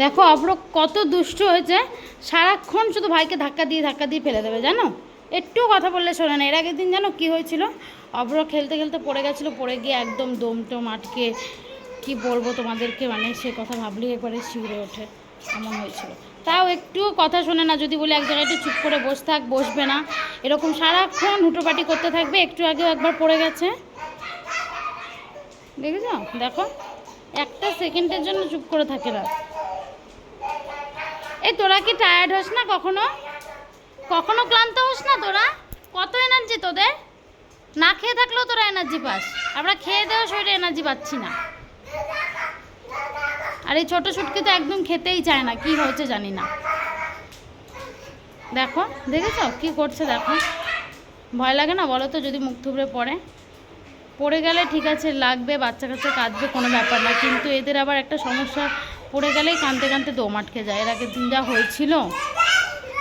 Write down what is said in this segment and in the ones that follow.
দেখো অব্র কত দুষ্ট হয়েছে। সারাক্ষণ শুধু ভাইকে ধাক্কা দিয়ে ধাক্কা দিয়ে ফেলে দেবে, জানো? একটু কথা বললে শোনে না। এর আগের দিন জানো কী হয়েছিল? অব্র খেলতে খেলতে পড়ে গেছিল, পড়ে গিয়ে একদম দম টম আটকে, কি বলব তোমাদেরকে? মানে সে কথা ভাবলেই একবারে শিউরে ওঠে। এমন হয়েছিল। তাও একটু কথা শোনে না, যদি বলি এক জায়গায় একটু চুপ করে বসে থাক, বসবে না। এরকম সারাক্ষণ হুটোপাটি করতে থাকবে, একটু আগেও একবার পড়ে গেছে। দেখেছ? দেখো, একটা সেকেন্ডের জন্য চুপ করে থাকে না এই, তোরা কি টায়ার্ড হোস না কখনো? কখনো ক্লান্ত হোস না তোরা? কত এনার্জি তোদের? না খেয়ে থাকলেও তোরা এনার্জি পাস। আমরা খেয়ে দেওয়া শরীরে এনার্জি পাচ্ছি না। আর এই ছোটো সুটকি তো একদম খেতেই চায় না, কি হয়েছে জানি না। দেখো, দেখেছ কি করছে দেখো। ভয় লাগে না বলো তো যদি মুখ থুবড়ে পড়ে? পড়ে গেলে ঠিক আছে, লাগবে, বাচ্চা কাচ্চা কাঁদবে, কোনো ব্যাপার না। কিন্তু এদের আবার একটা সমস্যা পড়ে গেলেই কাঁদতে কাঁদতে দম আটকে যায়। এর আগের দিন যা হয়েছিল।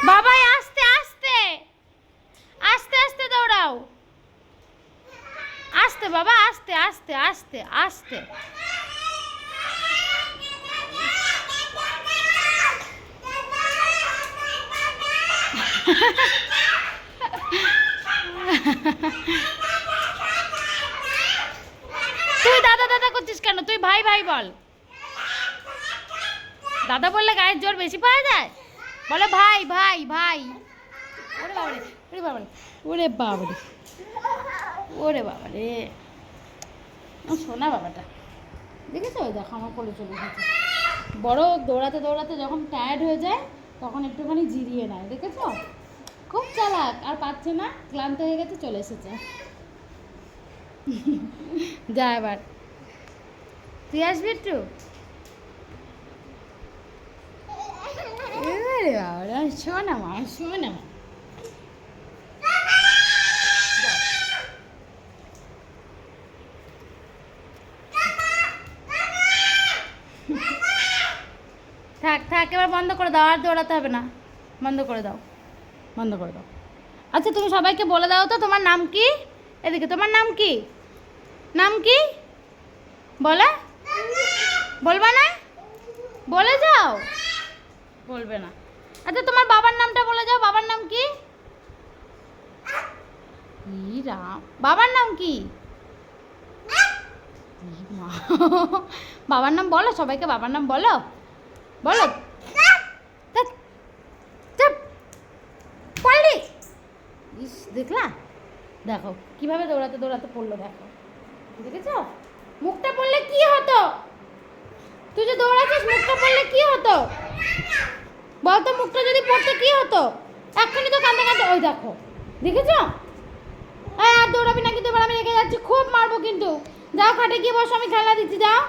বাবাই, আস্তে আস্তে! আস্তে আস্তে দৌড়াও। আস্তে বাবা, আস্তে আস্তে আস্তে আস্তে। তুই দাদা দাদা করছিস কেন? তুই ভাই ভাই বল। দাদা বললে গায়ের জোর বেশি পাওয়া যায়? বলে, ভাই ভাই ভাই। ওরে বাবারে ওরে বাবারে ওরে বাবারে ওরে বাবারে। শোনা বাবাটা। দেখেছ? দেখো, আমার কোলে চলে গেছে বড় দৌড়াতে দৌড়াতে যখন টায়ার্ড হয়ে যায়, তখন একটুখানি জিরিয়ে নেয়। দেখেছ? খুব চালাক। আর পাচ্ছে না, ক্লান্ত হয়ে গেছে, চলে এসেছে। যা এবার। তুই আসবি একটু? এবারে বাবা শোনা মা শোনা মা থাক থাক, এবার বন্ধ করে দাও, আর দৌড়াতে হবে না। বন্ধ করে দাও, বন্ধ করে দাও। আচ্ছা তুমি সবাইকে বলে দাও তো, তোমার নাম কি? এদিকে, তোমার নাম কি? নাম কি? বলে? বলবা না? বলে যাও। বলবে না। আচ্ছা তোমার বাবার নামটা বলে যাও, বাবার নাম কি? রাম বাবার নাম কি। বাবার নাম বলো, সবাইকে বাবার নাম বলো। বলো। চুপ ইস, দেখলা? দেখো, কীভাবে দৌড়াতে দৌড়াতে পড়ল, দেখো। দেখেছ? মুখটা পড়লে কি হতো? তুই যে দৌড়াচ্ছিস, মুখটা পড়লে কি হতো? বলতো মুখটা যদি পড়তে কি হতো? এক্ষুনি তো কান্দে কান্দে ওই দেখো, দেখেছ? আর দৌড়াবি না কিন্তু আমি রেখে যাচ্ছি, খুব মারবো কিন্তু। যাও খাটে গিয়ে বসো, আমি খেলা দিচ্ছি, যাও।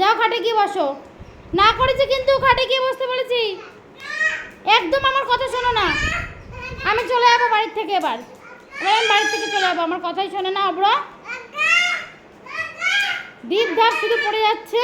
যাও খাটে গিয়ে বসো। না করেছি কিন্তু, খাটে গিয়ে বসতে বলেছি। একদম আমার কথা শোনো না। আমি চলে যাব বাড়ির থেকে এবার। এবার আমি বাড়ির থেকে চলে যাব, আমার কথাই শোনে না অব্র। দীপ ধাপ শুধু পড়ে যাচ্ছে।